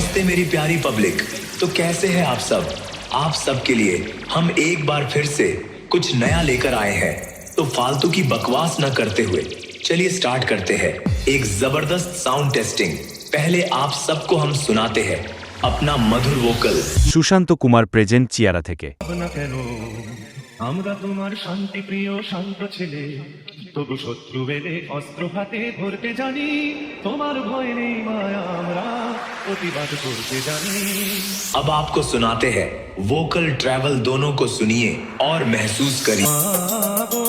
नमस्ते मेरी प्यारी पब्लिक तो कैसे हैं आप सब आप सब के लिए हम एक बार फिर से कुछ नया लेकर आए हैं तो फालतू की बकवास न करते हुए चलिए स्टार्ट करते हैं एक जबरदस्त साउंड टेस्टिंग पहले आप सबको हम सुनाते हैं अपना मधुर वोकल সুশান্ত কুমার প্রেজেন্ট চিয়ারা থেকে না কেন আমরা তোমার শান্তি প্রিয় শান্ত ছেলে তবু শত্রু বেলে অস্ত্র হাতে ধরতে জানি তোমার ভয় নেই মায়া আমরা প্রতিবাদ করতে জানি अब आपको सुनाते हैं वोकल ट्रैवल दोनों को सुनिए और महसूस करिए মাগো,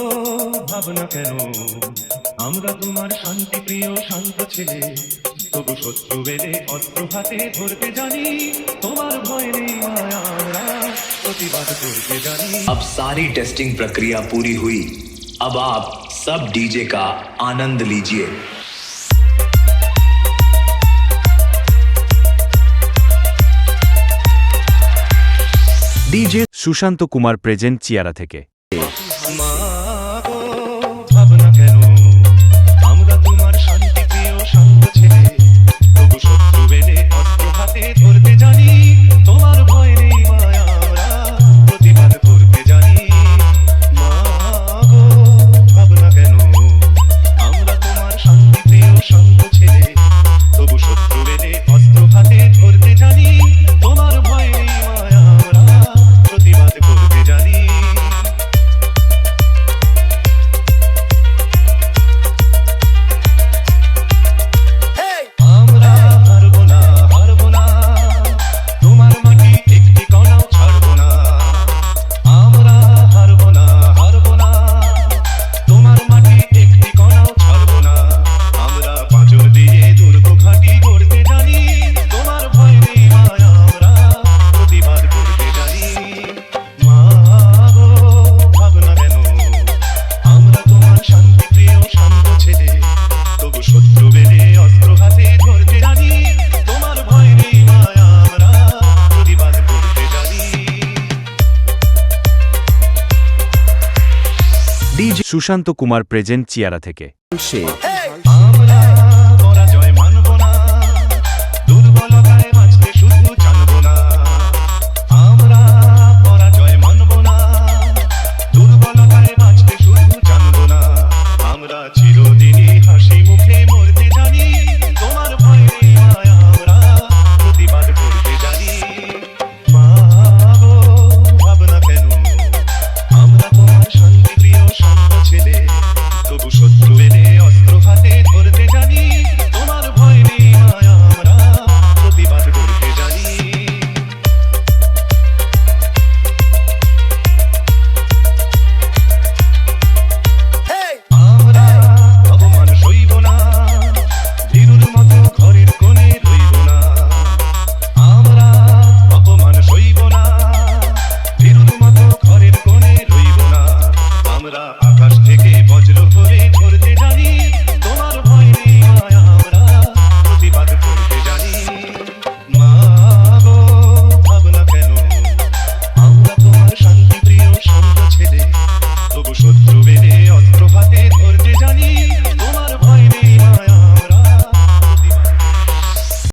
ভাবনা কেন আমরা তোমার শান্তি প্রিয় শান্ত ছেলে তবু শত্রু বেলে অস্ত্র হাতে ধরতে জানি তোমার ভয় নেই মায়া আমরা প্রতিবাদ করতে জানি अब सारी टेस्टिंग प्रक्रिया पूरी हुई अब आप सब डीजे का आनंद लीजिए ডিজে সুশান্ত কুমার প্রেজেন্ট চিয়ারা থেকে। ডিজে সুশান্ত কুমার প্রেজেন্ট চিয়ারা থেকে। হাতে ধৈর্য জানি।